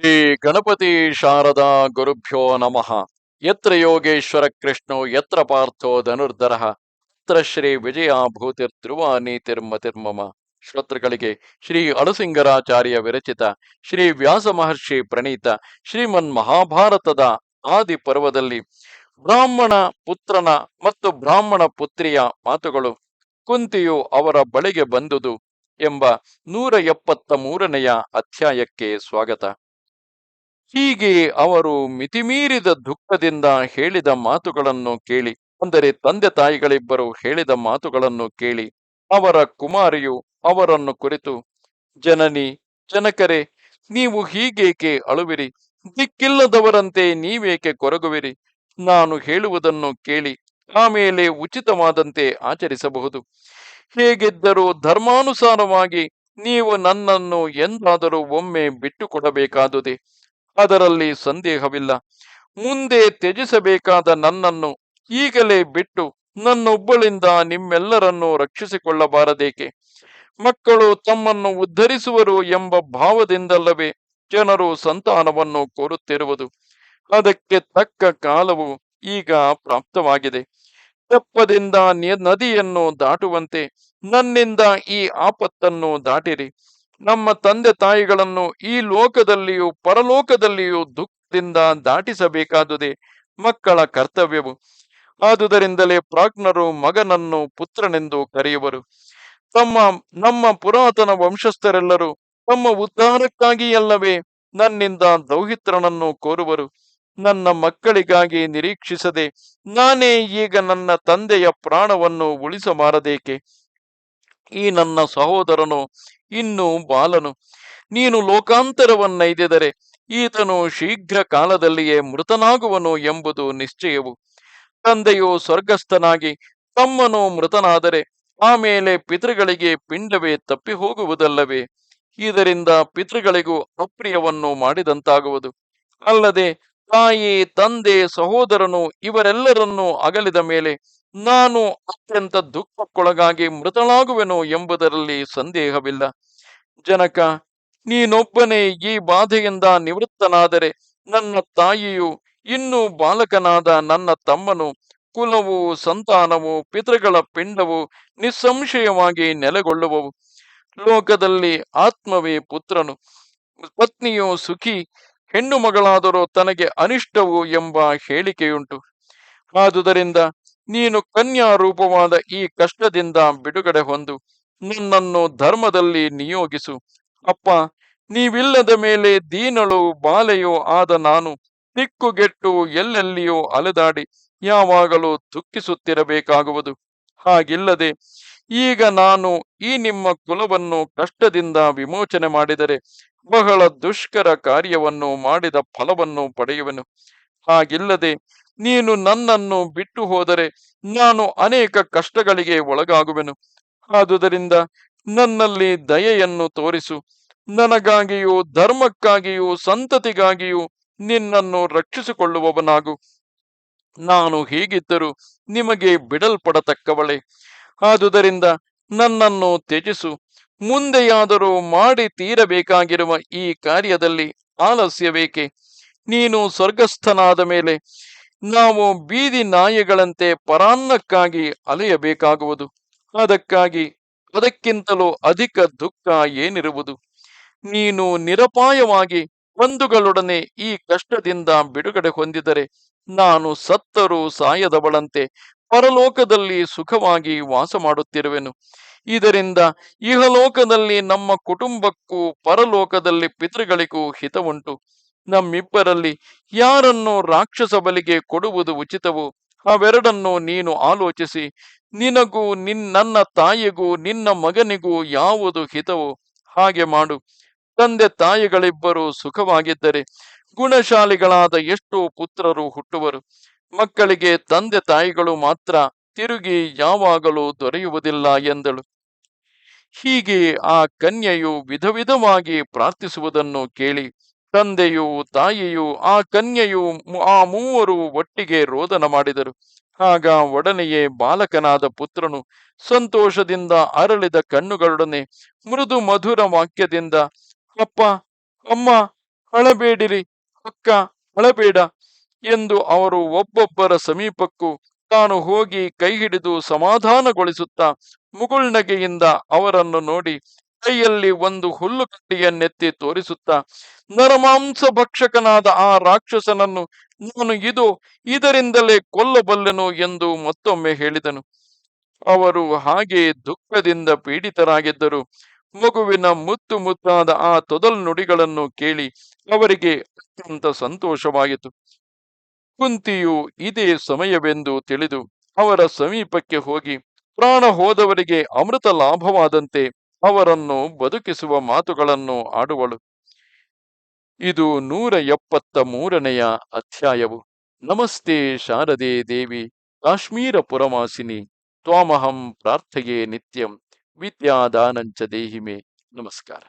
ಶ್ರೀ ಗಣಪತಿ ಶಾರದಾ ಗುರುಭ್ಯೋ ನಮಃ. ಯತ್ರ ಯೋಗೇಶ್ವರ ಕೃಷ್ಣೋ, ಯತ್ರ ಪಾರ್ಥೋ ಧನುರ್ಧರ. ಯತ್ರ ಶ್ರೀ ವಿಜಯಾಭೂತಿರ್ಧ್ರುವ ನೀತಿರ್ಮತಿರ್ಮಮ ಶ್ರೋತೃಗಳಿಗೆ ಶ್ರೀ ಅಳಸಿಂಗರಾಚಾರ್ಯ ವಿರಚಿತ, ಶ್ರೀ ವ್ಯಾಸ ಮಹರ್ಷಿ ಪ್ರಣೀತ, ಶ್ರೀಮನ್ ಮಹಾಭಾರತದ ಆದಿ ಪರ್ವದಲ್ಲಿ ಬ್ರಾಹ್ಮಣ ಪುತ್ರನ ಮತ್ತು ಬ್ರಾಹ್ಮಣ ಪುತ್ರಿಯ ಮಾತುಗಳು ಕುಂತಿಯು ಅವರ ಬಳಿಗೆ ಬಂದುದು ಎಂಬ ನೂರ ಎಪ್ಪತ್ತ ಮೂರನೆಯ ಅಧ್ಯಾಯಕ್ಕೆ ಸ್ವಾಗತ. ಹೀಗೆ ಅವರು ಮಿತಿಮೀರಿದ ದುಃಖದಿಂದ ಹೇಳಿದ ಮಾತುಗಳನ್ನು ಕೇಳಿ, ಅಂದರೆ ತಂದೆ ತಾಯಿಗಳಿಬ್ಬರು ಹೇಳಿದ ಮಾತುಗಳನ್ನು ಕೇಳಿ, ಅವರ ಕುಮಾರಿಯು ಅವರನ್ನು ಕುರಿತು, ಜನನಿ, ಜನಕರೇ, ನೀವು ಹೀಗೇಕೆ ಅಳುವಿರಿ? ದಿಕ್ಕಿಲ್ಲದವರಂತೆ ನೀವೇಕೆ ಕೊರಗುವಿರಿ? ನಾನು ಹೇಳುವುದನ್ನು ಕೇಳಿ ಆಮೇಲೆ ಉಚಿತವಾದಂತೆ ಆಚರಿಸಬಹುದು. ಹೇಗಿದ್ದರೂ ಧರ್ಮಾನುಸಾರವಾಗಿ ನೀವು ನನ್ನನ್ನು ಎಂದಾದರೂ ಒಮ್ಮೆ ಬಿಟ್ಟು ಕೊಡಬೇಕಾದುದೇ ಅದರಲ್ಲಿ ಸಂದೇಹವಿಲ್ಲ. ಮುಂದೆ ತ್ಯಜಿಸಬೇಕಾದ ನನ್ನನ್ನು ಈಗಲೇ ಬಿಟ್ಟು ನನ್ನೊಬ್ಬಳಿಂದ ನಿಮ್ಮೆಲ್ಲರನ್ನು ರಕ್ಷಿಸಿಕೊಳ್ಳಬಾರದೇಕೆ? ಮಕ್ಕಳು ತಮ್ಮನ್ನು ಉದ್ಧರಿಸುವರು ಎಂಬ ಭಾವದಿಂದಲ್ಲವೇ ಜನರು ಸಂತಾನವನ್ನು ಕೋರುತ್ತಿರುವುದು. ಅದಕ್ಕೆ ತಕ್ಕ ಕಾಲವು ಈಗ ಪ್ರಾಪ್ತವಾಗಿದೆ. ತೆಪ್ಪದಿಂದ ನದಿಯನ್ನು ದಾಟುವಂತೆ ನನ್ನಿಂದ ಈ ಆಪತ್ತನ್ನು ದಾಟಿರಿ. ನಮ್ಮ ತಂದೆ ತಾಯಿಗಳನ್ನು ಈ ಲೋಕದಲ್ಲಿಯೂ ಪರಲೋಕದಲ್ಲಿಯೂ ದುಃಖದಿಂದ ದಾಟಿಸಬೇಕಾದುದೆ ಮಕ್ಕಳ ಕರ್ತವ್ಯವು. ಆದುದರಿಂದಲೇ ಪ್ರಾಜ್ಞರು ಮಗನನ್ನು ಪುತ್ರನೆಂದು ಕರೆಯುವರು. ತಮ್ಮ, ನಮ್ಮ ಪುರಾತನ ವಂಶಸ್ಥರೆಲ್ಲರೂ ತಮ್ಮ ಉದ್ಧಾರಕ್ಕಾಗಿಯಲ್ಲವೇ ನನ್ನಿಂದ ದೌಹಿತ್ರನನ್ನು ಕೋರುವರು. ನನ್ನ ಮಕ್ಕಳಿಗಾಗಿ ನಿರೀಕ್ಷಿಸದೆ ನಾನೇ ಈಗ ನನ್ನ ತಂದೆಯ ಪ್ರಾಣವನ್ನು ಉಳಿಸಬಾರದೇಕೆ ಈ ನನ್ನ ಸಹೋದರನು ಇನ್ನು ಬಾಲನು, ನೀನು ಲೋಕಾಂತರವನ್ನೈದಿದರೆ ಈತನು ಶೀಘ್ರ ಕಾಲದಲ್ಲಿಯೇ ಮೃತನಾಗುವನು ಎಂಬುದು ನಿಶ್ಚಯವು. ತಂದೆಯು ಸ್ವರ್ಗಸ್ಥನಾಗಿ ತಮ್ಮನು ಮೃತನಾದರೆ ಆಮೇಲೆ ಪಿತೃಗಳಿಗೆ ಪಿಂಡವೇ ತಪ್ಪಿ ಹೋಗುವುದಲ್ಲವೇ ಇದರಿಂದ ಪಿತೃಗಳಿಗೂ ಅಪ್ರಿಯವನ್ನು ಮಾಡಿದಂತಾಗುವುದು. ಅಲ್ಲದೆ ತಾಯಿ, ತಂದೆ, ಸಹೋದರನು ಇವರೆಲ್ಲರನ್ನೂ ಅಗಲಿದ ಮೇಲೆ ನಾನು ಅತ್ಯಂತ ದುಃಖಕ್ಕೊಳಗಾಗಿ ಮೃತಳಾಗುವೆನು ಎಂಬುದರಲ್ಲಿ ಸಂದೇಹವಿಲ್ಲ. ಜನಕ, ನೀನೊಬ್ಬನೇ ಈ ಬಾಧೆಯಿಂದ ನಿವೃತ್ತನಾದರೆ ನನ್ನ ತಾಯಿಯು ಇನ್ನೂ ಬಾಲಕನಾದ ನನ್ನ ತಮ್ಮನು, ಕುಲವು, ಸಂತಾನವು, ಪಿತೃಗಳ ಪಿಂಡವು ನಿಸ್ಸಂಶಯವಾಗಿ ನೆಲೆಗೊಳ್ಳುವವು. ಲೋಕದಲ್ಲಿ ಆತ್ಮವೇ ಪುತ್ರನು. ಪತ್ನಿಯು ಸುಖಿ, ಹೆಣ್ಣು ಮಗಳಾದರೂ ತನಗೆ ಅನಿಷ್ಟವು ಎಂಬ ಹೇಳಿಕೆಯುಂಟು. ಆದುದರಿಂದ ನೀನು ಕನ್ಯಾ ರೂಪವಾದ ಈ ಕಷ್ಟದಿಂದ ಬಿಡುಗಡೆ ಹೊಂದು ನನ್ನನ್ನು ಧರ್ಮದಲ್ಲಿ ನಿಯೋಗಿಸು. ಅಪ್ಪ, ನೀವಿಲ್ಲದ ಮೇಲೆ ದೀನಳು ಬಾಲೆಯೋ ಆದ ನಾನು ದಿಕ್ಕುಗೆಟ್ಟು ಎಲ್ಲೆಲ್ಲಿಯೋ ಅಲೆದಾಡಿ ಯಾವಾಗಲೂ ದುಃಖಿಸುತ್ತಿರಬೇಕಾಗುವುದು. ಹಾಗಿಲ್ಲದೆ ಈಗ ನಾನು ಈ ನಿಮ್ಮ ಕುಲವನ್ನು ಕಷ್ಟದಿಂದ ವಿಮೋಚನೆ ಮಾಡಿದರೆ ಬಹಳ ದುಷ್ಕರ ಕಾರ್ಯವನ್ನು ಮಾಡಿದ ಫಲವನ್ನು ಪಡೆಯುವನು. ಹಾಗಿಲ್ಲದೆ ನೀನು ನನ್ನನ್ನು ಬಿಟ್ಟು ಹೋದರೆ ನಾನು ಅನೇಕ ಕಷ್ಟಗಳಿಗೆ ಒಳಗಾಗುವೆನು. ಆದುದರಿಂದ ನನ್ನಲ್ಲಿ ದಯೆಯನ್ನು ತೋರಿಸು. ನನಗಾಗಿಯೂ ಧರ್ಮಕ್ಕಾಗಿಯೂ ಸಂತತಿಗಾಗಿಯೂ ನಿನ್ನನ್ನು ರಕ್ಷಿಸಿಕೊಳ್ಳುವವನಾಗು. ನಾನು ಹೀಗಿದ್ದರೂ ನಿಮಗೆ ಬಿಡಲ್ಪಡತಕ್ಕವಳೆ. ಆದುದರಿಂದ ನನ್ನನ್ನು ತ್ಯಜಿಸು. ಮುಂದೆಯಾದರೂ ಮಾಡಿ ತೀರಬೇಕಾಗಿರುವ ಈ ಕಾರ್ಯದಲ್ಲಿ ಆಲಸ್ಯವೇಕೆ? ನೀನು ಸ್ವರ್ಗಸ್ಥನಾದ ಮೇಲೆ ನಾವು ಬೀದಿ ನಾಯಿಗಳಂತೆ ಪರಾನ್ನಕ್ಕಾಗಿ ಅಲೆಯಬೇಕಾಗುವುದು. ಅದಕ್ಕಾಗಿ ಅದಕ್ಕಿಂತಲೂ ಅಧಿಕ ದುಃಖ ಏನಿರುವುದು? ನೀನು ನಿರಪಾಯವಾಗಿ ಬಂಧುಗಳೊಡನೆ ಈ ಕಷ್ಟದಿಂದ ಬಿಡುಗಡೆ ಹೊಂದಿದರೆ ನಾನು ಸತ್ತರೂ ಸಾಯದವಳಂತೆ ಪರಲೋಕದಲ್ಲಿ ಸುಖವಾಗಿ ವಾಸ ಮಾಡುತ್ತಿರುವೆನು ಇದರಿಂದ ಇಹಲೋಕದಲ್ಲಿ ನಮ್ಮ ಕುಟುಂಬಕ್ಕೂ ಪರಲೋಕದಲ್ಲಿ ಪಿತೃಗಳಿಗೂ ಹಿತವುಂಟು. ನಮ್ಮಿಬ್ಬರಲ್ಲಿ ಯಾರನ್ನು ರಾಕ್ಷಸ ಬಲಿಗೆ ಕೊಡುವುದು ಉಚಿತವು ಅವೆರಡನ್ನು ನೀನು ಆಲೋಚಿಸಿ, ನಿನಗೂ ನಿನ್ನ ತಾಯಿಗೂ ನಿನ್ನ ಮಗನಿಗೂ ಯಾವುದು ಹಿತವು ಹಾಗೆ ಮಾಡು. ತಂದೆ ತಾಯಿಗಳಿಬ್ಬರು ಸುಖವಾಗಿದ್ದರೆ ಗುಣಶಾಲಿಗಳಾದ ಎಷ್ಟೋ ಪುತ್ರರು ಹುಟ್ಟುವರು. ಮಕ್ಕಳಿಗೆ ತಂದೆ ತಾಯಿಗಳು ಮಾತ್ರ ತಿರುಗಿ ಯಾವಾಗಲೂ ದೊರೆಯುವುದಿಲ್ಲ ಎಂದಳು. ಹೀಗೆ ಆ ಕನ್ಯೆಯು ವಿಧ ವಿಧವಾಗಿ ಪ್ರಾರ್ಥಿಸುವುದನ್ನು ಕೇಳಿ ತಂದೆಯು ತಾಯಿಯು ಆ ಕನ್ಯೆಯು ಆ ಮೂವರು ಒಟ್ಟಿಗೆ ರೋದನ ಮಾಡಿದರು. ಆಗ ಒಡನೆಯೇ ಬಾಲಕನಾದ ಪುತ್ರನು ಸಂತೋಷದಿಂದ ಅರಳಿದ ಕಣ್ಣುಗಳೊಡನೆ ಮೃದು ಮಧುರ ವಾಕ್ಯದಿಂದ, ಅಪ್ಪ, ಅಮ್ಮ, ಅಳಬೇಡಿರಿ, ಅಕ್ಕ, ಅಳಬೇಡ ಎಂದು ಅವರು ಒಬ್ಬೊಬ್ಬರ ಸಮೀಪಕ್ಕೂ ತಾನು ಹೋಗಿ ಕೈ ಹಿಡಿದು ಸಮಾಧಾನಗೊಳಿಸುತ್ತಾ ಮುಗುಳ್ನಗೆಯಿಂದ ಅವರನ್ನು ನೋಡಿ ಕೈಯಲ್ಲಿ ಒಂದು ಹುಲ್ಲು ಕಟ್ಟಿಯನ್ನೆತ್ತಿ ತೋರಿಸುತ್ತಾ, ನರಮಾಂಸ ಭಕ್ಷಕನಾದ ಆ ರಾಕ್ಷಸನನ್ನು ನಾನು ಇದು ಇದರಿಂದಲೇ ಕೊಲ್ಲಬಲ್ಲೆನು ಎಂದು ಮತ್ತೊಮ್ಮೆ ಹೇಳಿದನು. ಅವರು ಹಾಗೆ ದುಃಖದಿಂದ ಪೀಡಿತರಾಗಿದ್ದರು. ಮಗುವಿನ ಮುತ್ತು ಮುತ್ತಾದ ಆ ತೊದಲ್ ನುಡಿಗಳನ್ನು ಕೇಳಿ ಅವರಿಗೆ ಅತ್ಯಂತ ಸಂತೋಷವಾಯಿತು. ಕುಂತಿಯು ಇದೇ ಸಮಯವೆಂದು ತಿಳಿದು ಅವರ ಸಮೀಪಕ್ಕೆ ಹೋಗಿ, ಪ್ರಾಣ ಹೋದವರಿಗೆ ಅಮೃತ ಲಾಭವಾದಂತೆ ಅವರನ್ನು ಬದುಕಿಸುವ ಮಾತುಗಳನ್ನು ಆಡುವಳು. ಇದು ನೂರ ಎಪ್ಪತ್ತ ಮೂರನೆಯ ಅಧ್ಯಾಯವು. ನಮಸ್ತೆ ಶಾರದೆ ದೇವಿ, ಕಾಶ್ಮೀರ ಪುರಮಾಸಿನಿ, ತ್ವಾಮಹಂ ಪ್ರಾರ್ಥೆಯೇ ನಿತ್ಯಂ, ವಿದ್ಯಾದಾನಂಚ ದೇಹಿಮೆ. ನಮಸ್ಕಾರ.